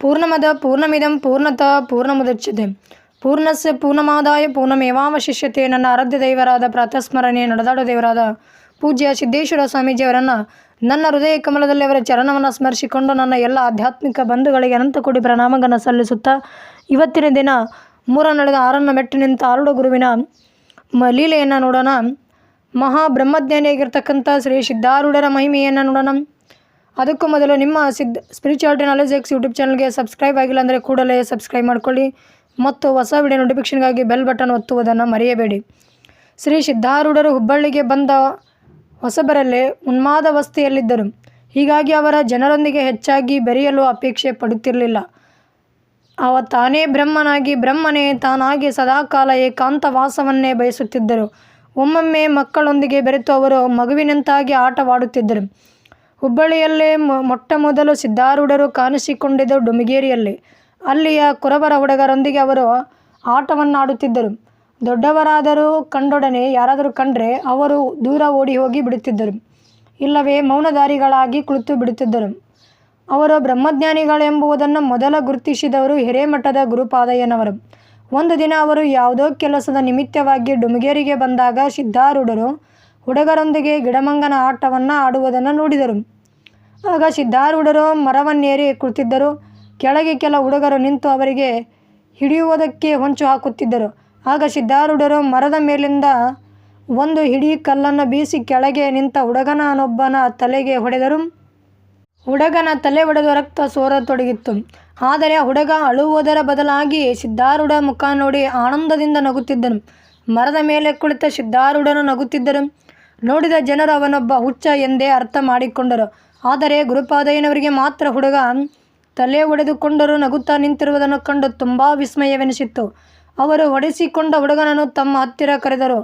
ಪೂರ್ಣಮದ ಪೂರ್ಣಮಿದಂ ಪೂರ್ಣತಃ ಪೂರ್ಣಮುದಚ್ಯತೆ. ಪೂರ್ಣಸ್ಯ ಪೂರ್ಣಮಾದಾಯ ಪೂರ್ಣಮೇವಾವಶಿಷ್ಯತೆ. ನನ್ನ ಆರಾಧ್ಯ ದೈವರಾದ ಪ್ರಾತಸ್ಮರಣೆ ನಡೆದಾಡೋ ದೇವರಾದ ಪೂಜ್ಯ ಸಿದ್ದೇಶ್ವರ ಸ್ವಾಮೀಜಿಯವರನ್ನು ನನ್ನ ಹೃದಯ ಕಮಲದಲ್ಲಿ ಅವರ ಚರಣವನ್ನು ಸ್ಮರಿಸಿಕೊಂಡು ನನ್ನ ಎಲ್ಲ ಆಧ್ಯಾತ್ಮಿಕ ಬಂಧುಗಳಿಗೆ ಅನಂತ ಕೋಟಿ ಪ್ರಣಾಮಗಳನ್ನು ಸಲ್ಲಿಸುತ್ತಾ ಇವತ್ತಿನ ದಿನ ಮೂರ ನಡೆದ ಆರನ್ನು ಮೆಟ್ಟು ನಿಂತ ಆರುಡ ಗುರುವಿನ ಮ ಲೀಲೆಯನ್ನು ನೋಡೋಣ. ಶ್ರೀ ಸಿದ್ಧಾರೂಢರ ಮಹಿಮೆಯನ್ನು ನೋಡೋಣ. ಅದಕ್ಕೂ ಮೊದಲು ನಿಮ್ಮ Siddha spirituality knowledge X YouTube ಚಾನಲ್ಗೆ ಸಬ್ಸ್ಕ್ರೈಬ್ ಆಗಿಲ್ಲ ಅಂದರೆ ಕೂಡಲೇ ಸಬ್ಸ್ಕ್ರೈಬ್ ಮಾಡ್ಕೊಳ್ಳಿ ಮತ್ತು ಹೊಸ ವಿಡಿಯೋ ನೋಟಿಫಿಕೇಷನ್ಗಾಗಿ ಬೆಲ್ ಬಟನ್ ಒತ್ತುವುದನ್ನು ಮರೆಯಬೇಡಿ. ಶ್ರೀ ಸಿದ್ಧಾರೂಢರು ಹುಬ್ಬಳ್ಳಿಗೆ ಬಂದ ಹೊಸಬರಲ್ಲೇ ಉನ್ಮಾದಾವಸ್ಥೆಯಲ್ಲಿದ್ದರು ಹೀಗಾಗಿ ಅವರ ಜನರೊಂದಿಗೆ ಹೆಚ್ಚಾಗಿ ಬೆರೆಯಲು ಅಪೇಕ್ಷೆ ಪಡುತ್ತಿರಲಿಲ್ಲ. ಅವ ತಾನೇ ಬ್ರಹ್ಮನಾಗಿ ಬ್ರಹ್ಮನೇ, ತಾನಾಗಿ ಸದಾಕಾಲ ಏಕಾಂತ ವಾಸವನ್ನೇ ಬಯಸುತ್ತಿದ್ದರು. ಒಮ್ಮೊಮ್ಮೆ ಮಕ್ಕಳೊಂದಿಗೆ ಬೆರೆತು ಅವರು ಮಗುವಿನಂತಾಗಿ ಆಟವಾಡುತ್ತಿದ್ದರು. ಹುಬ್ಬಳ್ಳಿಯಲ್ಲೇ ಮೊಟ್ಟ ಮೊದಲು ಸಿದ್ಧಾರೂಢರು ಕಾಣಿಸಿಕೊಂಡಿದ್ದು ಡುಮಗೇರಿಯಲ್ಲಿ. ಅಲ್ಲಿಯ ಕುರಬರ ಹುಡುಗರೊಂದಿಗೆ ಅವರು ಆಟವನ್ನಾಡುತ್ತಿದ್ದರು. ದೊಡ್ಡವರಾದರೂ ಕಂಡೊಡನೆ ಯಾರಾದರೂ ಕಂಡರೆ ಅವರು ದೂರ ಓಡಿ ಹೋಗಿ ಬಿಡುತ್ತಿದ್ದರು. ಇಲ್ಲವೇ ಮೌನಧಾರಿಗಳಾಗಿ ಕುಳಿತು ಬಿಡುತ್ತಿದ್ದರು. ಅವರು ಬ್ರಹ್ಮಜ್ಞಾನಿಗಳೆಂಬುದನ್ನು ಮೊದಲ ಗುರುತಿಸಿದವರು ಹಿರೇಮಠದ ಗುರುಪಾದಯ್ಯನವರು. ಒಂದು ದಿನ ಅವರು ಯಾವುದೋ ಕೆಲಸದ ನಿಮಿತ್ತವಾಗಿ ಡುಮಗೇರಿಗೆ ಬಂದಾಗ ಸಿದ್ಧಾರೂಢರು ಹುಡುಗರೊಂದಿಗೆ ಗಿಡಮಂಗನ ಆಟವನ್ನು ಆಡುವುದನ್ನು ನೋಡಿದರು. ಆಗ ಸಿದ್ಧಾರೂಢರು ಮರವನ್ನೇರಿ ಕುಳಿತಿದ್ದರು. ಕೆಳಗೆ ಕೆಲ ಹುಡುಗರು ನಿಂತು ಅವರಿಗೆ ಹಿಡಿಯುವುದಕ್ಕೆ ಹೊಂಚು ಹಾಕುತ್ತಿದ್ದರು. ಆಗ ಸಿದ್ಧಾರೂಢರು ಮರದ ಮೇಲಿಂದ ಒಂದು ಹಿಡಿ ಕಲ್ಲನ್ನು ಬೀಸಿ ಕೆಳಗೆ ನಿಂತ ಹುಡುಗನನೊಬ್ಬನ ತಲೆಗೆ ಹೊಡೆದರು. ಹುಡುಗನ ತಲೆ ಒಡೆದು ರಕ್ತ ಸೋರತೊಡಗಿತ್ತು ಆದರೆ ಹುಡುಗ ಅಳುವುದರ ಬದಲಾಗಿ ಸಿದ್ಧಾರೂಢ ಮುಖ ನೋಡಿ ಆನಂದದಿಂದ ನಗುತ್ತಿದ್ದನು. ಮರದ ಮೇಲೆ ಕುಳಿತ ಸಿದ್ಧಾರೂಢನು ನಗುತ್ತಿದ್ದರು. ನೋಡಿದ ಜನರು ಅವನೊಬ್ಬ ಹುಚ್ಚ ಎಂದೇ ಅರ್ಥ ಮಾಡಿಕೊಂಡರು. ಆದರೆ ಗುರುಪಾದಯ್ಯನವರಿಗೆ ಮಾತ್ರ ಹುಡುಗ ತಲೆ ಒಡೆದುಕೊಂಡರೂ ನಗುತ್ತಾ ನಿಂತಿರುವುದನ್ನು ಕಂಡು ತುಂಬ ವಿಸ್ಮಯವೆನಿಸಿತ್ತು. ಅವರು ಹೊಡೆಸಿಕೊಂಡ ಹುಡುಗನನ್ನು ತಮ್ಮ ಹತ್ತಿರ ಕರೆದರು.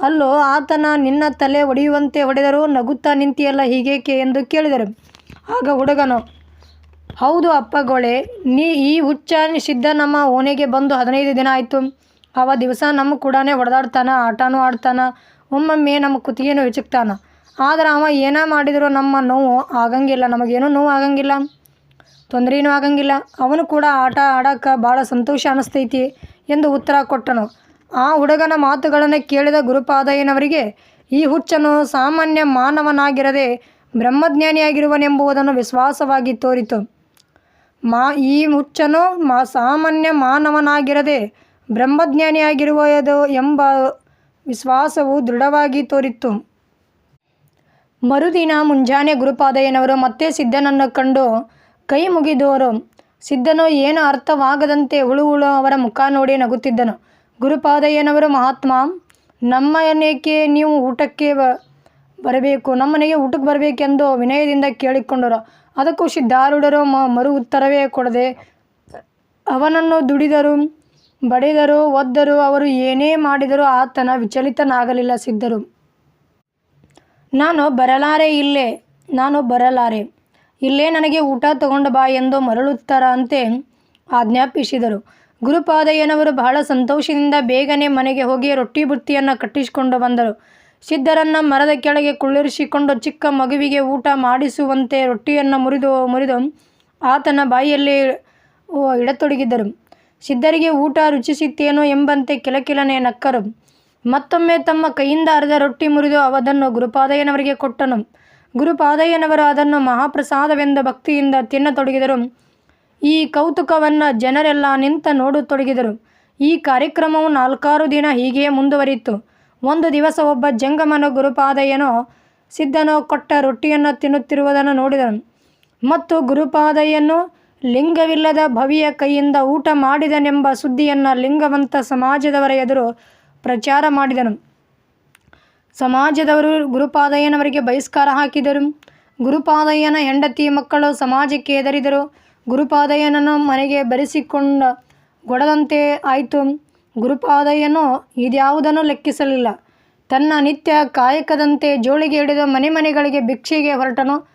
ಅಲ್ಲೋ, ಆತನ ನಿನ್ನ ತಲೆ ಒಡೆಯುವಂತೆ ಹೊಡೆದರೂ ನಗುತ್ತಾ ನಿಂತಿಯಲ್ಲ ಹೀಗೇಕೆ? ಎಂದು ಕೇಳಿದರು. ಆಗ ಹುಡುಗನು, ಹೌದು ಅಪ್ಪಗೋಳೆ ನೀ ಈ ಹುಚ್ಚ ಸಿದ್ಧ ನಮ್ಮ ಓಣೆಗೆ ಬಂದು ಹದಿನೈದು ದಿನ ಆಯಿತು. ಅವ ದಿವಸ ನಮ್ಮ ಕೂಡನೇ ಹೊಡೆದಾಡ್ತಾನ, ಆಟನೂ ಆಡ್ತಾನ. ಒಮ್ಮೊಮ್ಮೆ ನಮ್ಮ ಕುತ್ತಿಗೆನೂ ವಿಚಿಕ್ತಾನ? ಆದ್ರೆ ಅವ ಏನೇ ಮಾಡಿದರೂ ನಮ್ಮ ನೋವು ಆಗಂಗಿಲ್ಲ, ನಮಗೇನೂ ನೋವು ಆಗಂಗಿಲ್ಲ, ತೊಂದರೆನೂ ಆಗಂಗಿಲ್ಲ. ಅವನು ಕೂಡ ಆಟ ಆಡೋಕ್ಕೆ ಭಾಳ ಸಂತೋಷ ಅನಿಸ್ತೈತಿ ಎಂದು ಉತ್ತರ ಕೊಟ್ಟನು. ಆ ಹುಡುಗನ ಮಾತುಗಳನ್ನು ಕೇಳಿದ ಗುರುಪಾದಯ್ಯನವರಿಗೆ ಈ ಹುಚ್ಚನು ಸಾಮಾನ್ಯ ಮಾನವನಾಗಿರದೆ ಬ್ರಹ್ಮಜ್ಞಾನಿಯಾಗಿರುವನೆಂಬುದನ್ನು ವಿಶ್ವಾಸವಾಗಿ ತೋರಿತು. ಮಾ, ಈ ಹುಚ್ಚನು ಮಾ, ಸಾಮಾನ್ಯ ಮಾನವನಾಗಿರದೆ ಬ್ರಹ್ಮಜ್ಞಾನಿಯಾಗಿರುವುದು ಎಂಬ ವಿಶ್ವಾಸವು ದೃಢವಾಗಿ ತೋರಿತ್ತು. ಮರುದಿನ ಮುಂಜಾನೆ ಗುರುಪಾದಯ್ಯನವರು ಮತ್ತೆ ಸಿದ್ಧನನ್ನು ಕಂಡು ಕೈ ಮುಗಿದವರು. ಸಿದ್ಧನು ಏನು ಅರ್ಥವಾಗದಂತೆ ಹುಳು ಹುಳು ಅವರ ಮುಖ ನೋಡಿ ನಗುತ್ತಿದ್ದನು. ಗುರುಪಾದಯ್ಯನವರು ಮಹಾತ್ಮ, ನಮ್ಮನೇಕೆ ನೀವು ಊಟಕ್ಕೆ ಬರಬೇಕು? ನಮ್ಮನೆಗೆ ಊಟಕ್ಕೆ ಬರಬೇಕೆಂದು ವಿನಯದಿಂದ ಕೇಳಿಕೊಂಡರು. ಅದಕ್ಕೂ ಸಿದ್ಧಾರೂಢರು ಮರು ಉತ್ತರವೇ ಕೊಡದೆ ಅವನನ್ನು ದುಡಿದರು. ಬಡಿದರು, ಒದ್ದರು, ಅವರು ಏನೇ ಮಾಡಿದರೂ ಆತನ ವಿಚಲಿತನಾಗಲಿಲ್ಲ ಸಿದ್ಧರು. ನಾನು ಬರಲಾರೆ ಇಲ್ಲೇ, ನಾನು ಬರಲಾರೆ, ಇಲ್ಲೇ ನನಗೆ ಊಟ ತಗೊಂಡು ಬಾ ಎಂದು ಮರಳುತ್ತಾರಂತೆ ಆಜ್ಞಾಪಿಸಿದರು. ಗುರುಪಾದಯ್ಯನವರು ಬಹಳ ಸಂತೋಷದಿಂದ ಬೇಗನೆ ಮನೆಗೆ ಹೋಗಿ ರೊಟ್ಟಿ ಬುತ್ತಿಯನ್ನು ಕಟ್ಟಿಸಿಕೊಂಡು ಬಂದರು. ಸಿದ್ಧರನ್ನು ಮರದ ಕೆಳಗೆ ಕುಳ್ಳಿರಿಸಿಕೊಂಡು ಚಿಕ್ಕ ಮಗುವಿಗೆ ಊಟ ಮಾಡಿಸುವಂತೆ ರೊಟ್ಟಿಯನ್ನು ಮುರಿದು ಮುರಿದು ಆತನ ಬಾಯಿಯಲ್ಲಿ ಇಡತೊಡಗಿದ್ದರು ಸಿದ್ಧರಿಗೆ ಊಟ ರುಚಿಸಿತ್ತೇನೋ ಎಂಬಂತೆ ಕಿಲಕಿಲನೆ ನಕ್ಕರು. ಮತ್ತೊಮ್ಮೆ ತಮ್ಮ ಕೈಯಿಂದ ಅರ್ಧ ರೊಟ್ಟಿ ಮುರಿದು ಅವದನ್ನು ಗುರುಪಾದಯ್ಯನವರಿಗೆ ಕೊಟ್ಟನು. ಗುರುಪಾದಯ್ಯನವರು ಅದನ್ನು ಮಹಾಪ್ರಸಾದವೆಂದ ಭಕ್ತಿಯಿಂದ ತಿನ್ನತೊಡಗಿದರು. ಈ ಕೌತುಕವನ್ನು ಜನರೆಲ್ಲ ನಿಂತ ನೋಡತೊಡಗಿದರು. ಈ ಕಾರ್ಯಕ್ರಮವು ನಾಲ್ಕಾರು ದಿನ ಹೀಗೆಯೇ ಮುಂದುವರಿಯಿತು. ಒಂದು ದಿವಸ ಒಬ್ಬ ಜಂಗಮನ ಗುರುಪಾದಯ್ಯನೋ ಸಿದ್ಧನೋ ಕೊಟ್ಟ ರೊಟ್ಟಿಯನ್ನು ತಿನ್ನುತ್ತಿರುವುದನ್ನು ನೋಡಿದನು. ಮತ್ತು ಗುರುಪಾದಯ್ಯನು ಲಿಂಗವಿಲ್ಲದ ಭವಿಯ ಕೈಯಿಂದ ಊಟ ಮಾಡಿದನೆಂಬ ಸುದ್ದಿಯನ್ನು ಲಿಂಗವಂತ ಸಮಾಜದವರ ಎದುರು ಪ್ರಚಾರ ಮಾಡಿದನು. ಸಮಾಜದವರು ಗುರುಪಾದಯ್ಯನವರಿಗೆ ಬಹಿಷ್ಕಾರ ಹಾಕಿದರು. ಗುರುಪಾದಯ್ಯನ ಹೆಂಡತಿ ಮಕ್ಕಳು ಸಮಾಜಕ್ಕೆ ಎದರಿದರು ಗುರುಪಾದಯ್ಯನನ್ನು ಮನೆಗೆ ಬರೆಸಿಕೊಂಡ ಗೊಡದಂತೆ ಆಯಿತು. ಗುರುಪಾದಯ್ಯನು ಇದ್ಯಾವುದನ್ನು ಲೆಕ್ಕಿಸಲಿಲ್ಲ. ತನ್ನ ನಿತ್ಯ ಕಾಯಕದಂತೆ ಜೋಳಿಗೆ ಹಿಡಿದು ಮನೆ ಮನೆಗಳಿಗೆ ಭಿಕ್ಷೆಗೆ ಹೊರಟನು.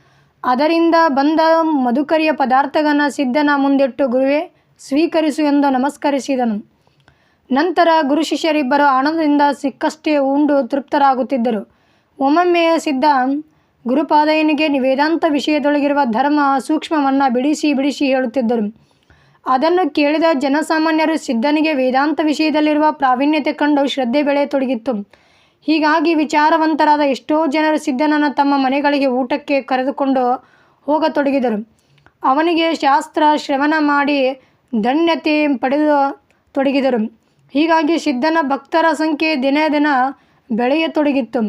ಅದರಿಂದ ಬಂದ ಮಧುಕರಿಯ ಪದಾರ್ಥಗಳನ್ನು ಸಿದ್ಧನ ಮುಂದಿಟ್ಟು ಗುರುವೇ, ಸ್ವೀಕರಿಸು ಎಂದು ನಮಸ್ಕರಿಸಿದನು. ನಂತರ ಗುರು ಶಿಷ್ಯರಿಬ್ಬರು ಆನಂದದಿಂದ ಸಿಕ್ಕಷ್ಟೇ ಉಂಡು ತೃಪ್ತರಾಗುತ್ತಿದ್ದರು. ಒಮ್ಮೊಮ್ಮೆಯ ಸಿದ್ಧ ಗುರುಪಾದಯನಿಗೆ ವೇದಾಂತ ವಿಷಯದೊಳಗಿರುವ ಧರ್ಮ ಸೂಕ್ಷ್ಮವನ್ನು ಬಿಡಿಸಿ ಬಿಡಿಸಿ ಹೇಳುತ್ತಿದ್ದರು. ಅದನ್ನು ಕೇಳಿದ ಜನಸಾಮಾನ್ಯರು ಸಿದ್ಧನಿಗೆ ವೇದಾಂತ ವಿಷಯದಲ್ಲಿರುವ ಪ್ರಾವೀಣ್ಯತೆ ಕಂಡು ಶ್ರದ್ಧೆ ಬೆಳೆಯತೊಡಗಿತ್ತು. ಹೀಗಾಗಿ ವಿಚಾರವಂತರಾದ ಎಷ್ಟೋ ಜನರು ಸಿದ್ಧನನ್ನು ತಮ್ಮ ಮನೆಗಳಿಗೆ ಊಟಕ್ಕೆ ಕರೆದುಕೊಂಡು ಹೋಗತೊಡಗಿದರು. ಅವನಿಗೆ ಶಾಸ್ತ್ರ ಶ್ರವಣ ಮಾಡಿ ಧನ್ಯತೆ ಪಡೆದು ತೊಡಗಿದರು. ಹೀಗಾಗಿ ಸಿದ್ಧನ ಭಕ್ತರ ಸಂಖ್ಯೆ ದಿನೇ ದಿನ ಬೆಳೆಯತೊಡಗಿತ್ತು.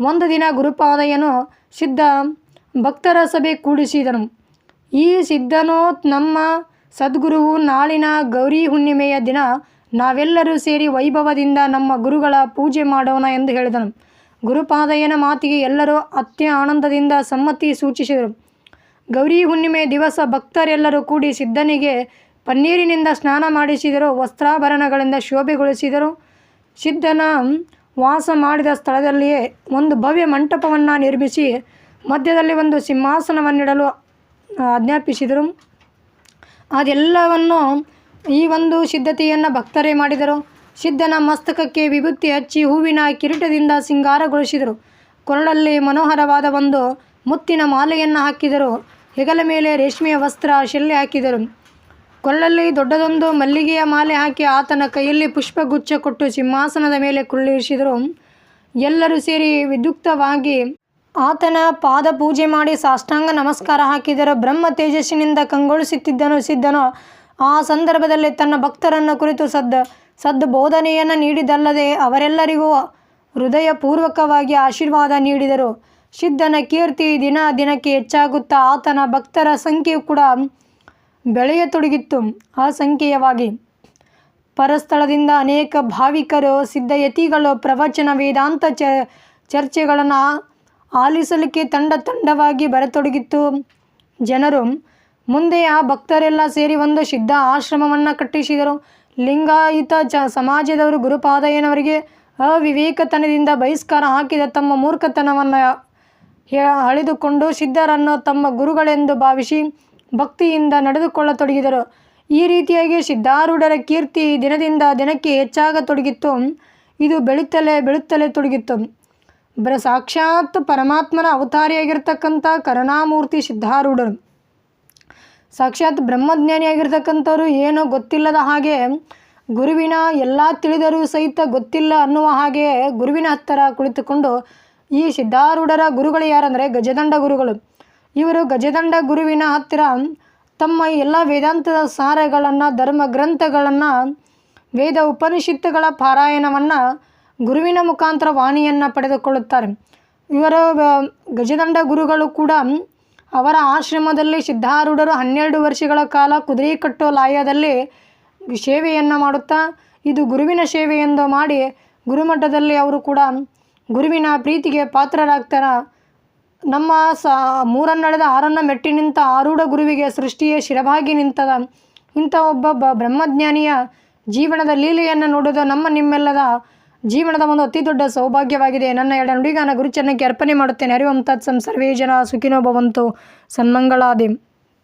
ಒಂದು ದಿನ ಗುರುಪಾದಯ್ಯನು ಸಿದ್ಧ ಭಕ್ತರ ಸಭೆ ಕೂಡಿಸಿದನು. ಈ ಸಿದ್ಧನೋ ನಮ್ಮ ಸದ್ಗುರುವು ನಾಳಿನ ಗೌರಿ ಹುಣ್ಣಿಮೆಯ ದಿನ ನಾವೆಲ್ಲರೂ ಸೇರಿ ವೈಭವದಿಂದ ನಮ್ಮ ಗುರುಗಳ ಪೂಜೆ ಮಾಡೋಣ ಎಂದು ಹೇಳಿದನು. ಗುರುಪಾದಯ್ಯನ ಮಾತಿಗೆ ಎಲ್ಲರೂ ಅತ್ಯ ಆನಂದದಿಂದ ಸಮ್ಮತಿ ಸೂಚಿಸಿದರು. ಗೌರಿ ಹುಣ್ಣಿಮೆ ದಿವಸ ಭಕ್ತರೆಲ್ಲರೂ ಕೂಡಿ ಸಿದ್ಧನಿಗೆ ಪನ್ನೀರಿನಿಂದ ಸ್ನಾನ ಮಾಡಿಸಿದರು, ವಸ್ತ್ರಾಭರಣಗಳಿಂದ ಶೋಭೆಗೊಳಿಸಿದರು. ಸಿದ್ಧನ ವಾಸ ಮಾಡಿದ ಸ್ಥಳದಲ್ಲಿಯೇ ಒಂದು ಭವ್ಯ ಮಂಟಪವನ್ನು ನಿರ್ಮಿಸಿ ಮಧ್ಯದಲ್ಲಿ ಒಂದು ಸಿಂಹಾಸನವನ್ನಿಡಲು ಆಜ್ಞಾಪಿಸಿದರು. ಅದೆಲ್ಲವನ್ನು ಈ ಒಂದು ಸಿದ್ಧತೆಯನ್ನು ಭಕ್ತರೇ ಮಾಡಿದರು. ಸಿದ್ಧನ ಮಸ್ತಕಕ್ಕೆ ವಿಭೂತಿ ಹಚ್ಚಿ ಹೂವಿನ ಕಿರೀಟದಿಂದ ಸಿಂಗಾರಗೊಳಿಸಿದರು. ಕೊರಳಲ್ಲಿ ಮನೋಹರವಾದ ಒಂದು ಮುತ್ತಿನ ಮಾಲೆಯನ್ನು ಹಾಕಿದರು. ಹೆಗಲ ಮೇಲೆ ರೇಷ್ಮೆಯ ವಸ್ತ್ರ ಶೆಲ್ಲೆ ಹಾಕಿದರು. ಕೊರಳಲ್ಲಿ ದೊಡ್ಡದೊಂದು ಮಲ್ಲಿಗೆಯ ಮಾಲೆ ಹಾಕಿ ಆತನ ಕೈಯಲ್ಲಿ ಪುಷ್ಪಗುಚ್ಛ ಕೊಟ್ಟು ಸಿಂಹಾಸನದ ಮೇಲೆ ಕುಳ್ಳಿರಿಸಿದರು. ಎಲ್ಲರೂ ಸೇರಿ ವಿದ್ಯುಕ್ತವಾಗಿ ಆತನ ಪಾದ ಪೂಜೆ ಮಾಡಿ ಸಾಷ್ಟಾಂಗ ನಮಸ್ಕಾರ ಹಾಕಿದರು. ಬ್ರಹ್ಮ ತೇಜಸ್ಸಿನಿಂದ ಕಂಗೊಳಿಸುತ್ತಿದ್ದನು. ಸಿದ್ಧನು ಆ ಸಂದರ್ಭದಲ್ಲಿ ತನ್ನ ಭಕ್ತರನ್ನು ಕುರಿತು ಸದ್ ಸದ್ಬೋಧನೆಯನ್ನು ನೀಡಿದಲ್ಲದೆ ಅವರೆಲ್ಲರಿಗೂ ಹೃದಯಪೂರ್ವಕವಾಗಿ ಆಶೀರ್ವಾದ ನೀಡಿದರು. ಸಿದ್ಧನ ಕೀರ್ತಿ ದಿನ ದಿನಕ್ಕೆ ಹೆಚ್ಚಾಗುತ್ತಾ ಆತನ ಭಕ್ತರ ಸಂಖ್ಯೆಯು ಕೂಡ ಬೆಳೆಯತೊಡಗಿತ್ತು. ಅಸಂಖ್ಯೇಯವಾಗಿ ಪರಸ್ಥಳದಿಂದ ಅನೇಕ ಭಾವಿಕರು, ಸಿದ್ಧಯತಿಗಳು, ಪ್ರವಚನ, ವೇದಾಂತ ಚ ಚರ್ಚೆಗಳನ್ನು ಆಲಿಸಲಿಕ್ಕೆ ತಂಡ ತಂಡವಾಗಿ ಬರತೊಡಗಿತ್ತು. ಜನರು ಮುಂದೆ ಆ ಭಕ್ತರೆಲ್ಲ ಸೇರಿ ಒಂದು ಸಿದ್ಧ ಆಶ್ರಮವನ್ನು ಕಟ್ಟಿಸಿದರು. ಲಿಂಗಾಯತ ಚ ಸಮಾಜದವರು ಗುರುಪಾದಯ್ಯನವರಿಗೆ ಅವಿವೇಕತನದಿಂದ ಬಹಿಷ್ಕಾರ ಹಾಕಿದ ತಮ್ಮ ಮೂರ್ಖತನವನ್ನು ಅಳೆದುಕೊಂಡು ಸಿದ್ಧರನ್ನು ತಮ್ಮ ಗುರುಗಳೆಂದು ಭಾವಿಸಿ ಭಕ್ತಿಯಿಂದ ನಡೆದುಕೊಳ್ಳತೊಡಗಿದರು. ಈ ರೀತಿಯಾಗಿ ಸಿದ್ಧಾರೂಢರ ಕೀರ್ತಿ ದಿನದಿಂದ ದಿನಕ್ಕೆ ಹೆಚ್ಚಾಗತೊಡಗಿತ್ತು ಇದು ಬೆಳೀತಲೇ ಬೆಳುತ್ತಲೇ ತೊಡಗಿತ್ತು. ಬ್ರ ಸಾಕ್ಷಾತ್ ಪರಮಾತ್ಮನ ಅವತಾರಿಯಾಗಿರ್ತಕ್ಕಂಥ ಕರುಣಾಮೂರ್ತಿ ಸಿದ್ಧಾರೂಢರು. ಸಾಕ್ಷಾತ್ ಬ್ರಹ್ಮಜ್ಞಾನಿಯಾಗಿರ್ತಕ್ಕಂಥವ್ರು ಏನೋ ಗೊತ್ತಿಲ್ಲದ ಹಾಗೆ ಗುರುವಿನ ಎಲ್ಲ ತಿಳಿದರೂ ಸಹಿತ ಗೊತ್ತಿಲ್ಲ ಅನ್ನುವ ಹಾಗೆ ಗುರುವಿನ ಹತ್ತಿರ ಕುಳಿತುಕೊಂಡು ಈ ಸಿದ್ಧಾರೂಢರ ಗುರುಗಳು ಯಾರಂದರೆ ಗಜದಂಡ ಗುರುಗಳು. ಇವರು ಗಜದಂಡ ಗುರುವಿನ ಹತ್ತಿರ ತಮ್ಮ ಎಲ್ಲ ವೇದಾಂತದ ಸಾರಗಳನ್ನು, ಧರ್ಮ ಗ್ರಂಥಗಳನ್ನು, ವೇದ ಉಪನಿಷತ್ತುಗಳ ಪಾರಾಯಣವನ್ನು ಗುರುವಿನ ಮುಖಾಂತರ ವಾಣಿಯನ್ನು ಪಡೆದುಕೊಳ್ಳುತ್ತಾರೆ. ಇವರ ಗಜದಂಡ ಗುರುಗಳು ಕೂಡ ಅವರ ಆಶ್ರಮದಲ್ಲಿ ಸಿದ್ಧಾರೂಢರು ಹನ್ನೆರಡು ವರ್ಷಗಳ ಕಾಲ ಕುದುರೆ ಕಟ್ಟೋ ಲಾಯದಲ್ಲಿ ಸೇವೆಯನ್ನು ಮಾಡುತ್ತಾ, ಇದು ಗುರುವಿನ ಸೇವೆ ಎಂದು ಮಾಡಿ ಗುರುಮಠದಲ್ಲಿ ಅವರು ಕೂಡ ಗುರುವಿನ ಪ್ರೀತಿಗೆ ಪಾತ್ರರಾಗ್ತಾರ. ನಮ್ಮ ಸ ಮೂರನ್ನಡೆದ ಆರನ್ನ ಮೆಟ್ಟಿ ನಿಂತ ಆರೂಢ ಗುರುವಿಗೆ ಸೃಷ್ಟಿಯೇ ಶಿರಭಾಗಿ ನಿಂತದ. ಇಂಥ ಒಬ್ಬ ಬ್ರಹ್ಮಜ್ಞಾನಿಯ ಜೀವನದ ಲೀಲೆಯನ್ನು ನೋಡೋದು ನಮ್ಮ ನಿಮ್ಮೆಲ್ಲದ ಜೀವನದ ಒಂದು ಅತಿ ದೊಡ್ಡ ಸೌಭಾಗ್ಯವಾಗಿದೆ. ನನ್ನ ಎರಡ ನುಡಿಗಾನ ಗುರುಚರಣಕ್ಕೆ ಅರ್ಪಣೆ ಮಾಡುತ್ತೇನೆ. ಸಂ ಸರ್ವೇ ಜನ ಸುಖಿನೋ ಭವಂತು. ಸನ್ಮಂಗಳಾದಿ.